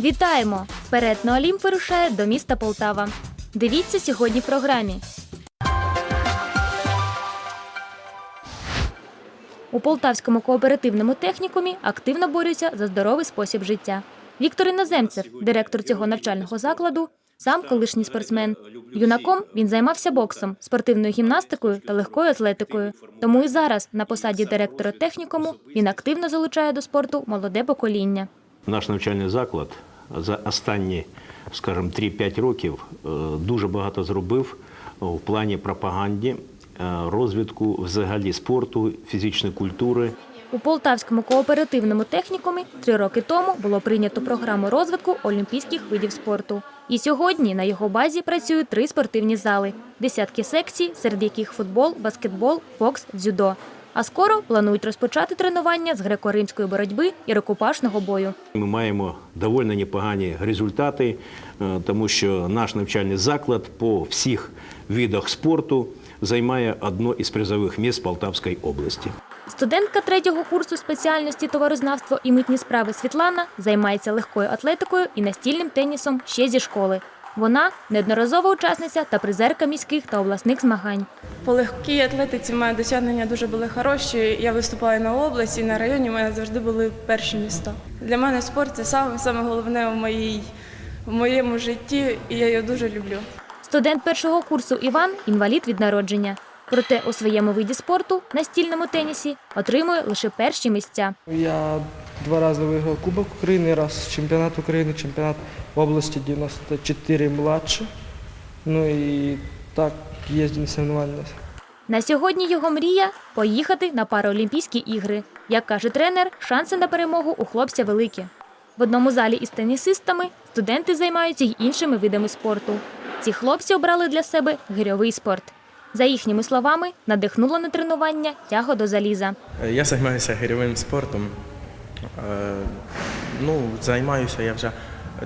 Вітаємо! Вперед на Олімп вирушає до міста Полтава. Дивіться сьогодні в програмі. У Полтавському кооперативному технікумі активно борються за здоровий спосіб життя. Віктор Іноземцев, директор цього навчального закладу, сам колишній спортсмен. Юнаком він займався боксом, спортивною гімнастикою та легкою атлетикою. Тому і зараз на посаді директора технікуму він активно залучає до спорту молоде покоління. Наш навчальний заклад за останні, скажімо, 3-5 років е, дуже багато зробив в плані пропаганді, е, розвитку взагалі спорту, фізичної культури. У Полтавському кооперативному технікумі три роки тому було прийнято програму розвитку олімпійських видів спорту. І сьогодні на його базі працюють три спортивні зали, десятки секцій, серед яких футбол, баскетбол, бокс, дзюдо. А скоро планують розпочати тренування з греко-римської боротьби і рукопашного бою. Ми маємо доволі непогані результати, е, тому що наш навчальний заклад по всіх видах спорту займає одно із призових місць Полтавської області. Студентка третього курсу спеціальності товарознавство і митні справи Світлана займається легкою атлетикою і настільним тенісом ще зі школи. Вона неодноразова учасниця та призерка міських та обласних змагань. По легкій атлетиці мої досягнення дуже були хороші. Я виступала на області, і на районі. У мене завжди були перші міста. Для мене спорт це саме, саме головне в, моїй, в моєму житті, і я його дуже люблю. Студент першого курсу Іван інвалід від народження. Проте у своєму виді спорту настільному тенісі отримує лише перші місця. Я два рази виграв Кубок України, раз чемпіонат України, чемпіонат області 94 младше. Ну і так їздив на соревновання. На сьогодні його мрія поїхати на Параолімпійські ігри. Як каже тренер, шанси на перемогу у хлопця великі. В одному залі із тенісистами студенти займаються й іншими видами спорту. Ці хлопці обрали для себе гирьовий спорт. За їхніми словами, надихнуло на тренування тяго до заліза. Я займаюся гірьовим спортом. Е, Ну, займаюся я вже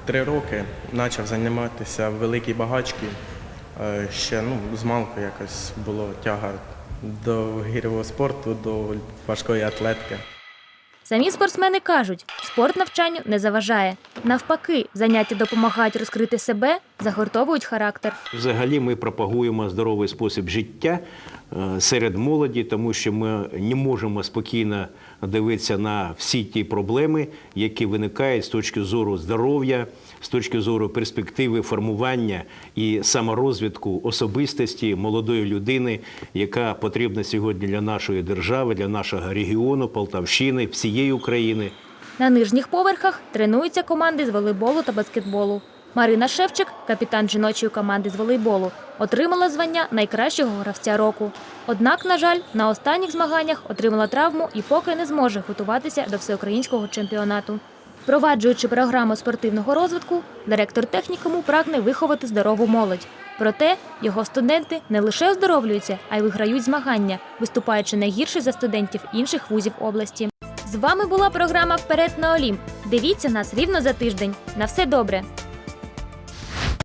три роки. Почав займатися в великій багачці. Е, Ще ну, з малку якось було тяга до гірьового спорту, до важкої атлетики. Самі спортсмени кажуть, спорт навчанню не заважає. Навпаки, заняття допомагають розкрити себе, загортовують характер. Взагалі ми пропагуємо здоровий спосіб життя серед молоді, тому що ми не можемо спокійно дивитися на всі ті проблеми, які виникають з точки зору здоров'я, з точки зору перспективи формування і саморозвитку особистості молодої людини, яка потрібна сьогодні для нашої держави, для нашого регіону, Полтавщини, всієї України. На нижніх поверхах тренуються команди з волейболу та баскетболу. Марина Шевчик, капітан жіночої команди з волейболу, отримала звання найкращого гравця року. Однак, на жаль, на останніх змаганнях отримала травму і поки не зможе готуватися до всеукраїнського чемпіонату. Впроваджуючи програму спортивного розвитку, директор технікуму прагне виховати здорову молодь. Проте його студенти не лише оздоровлюються, а й виграють змагання, виступаючи найгірше за студентів інших вузів області. З вами була програма Вперед на Олімп. Дивіться нас рівно за тиждень. На все добре.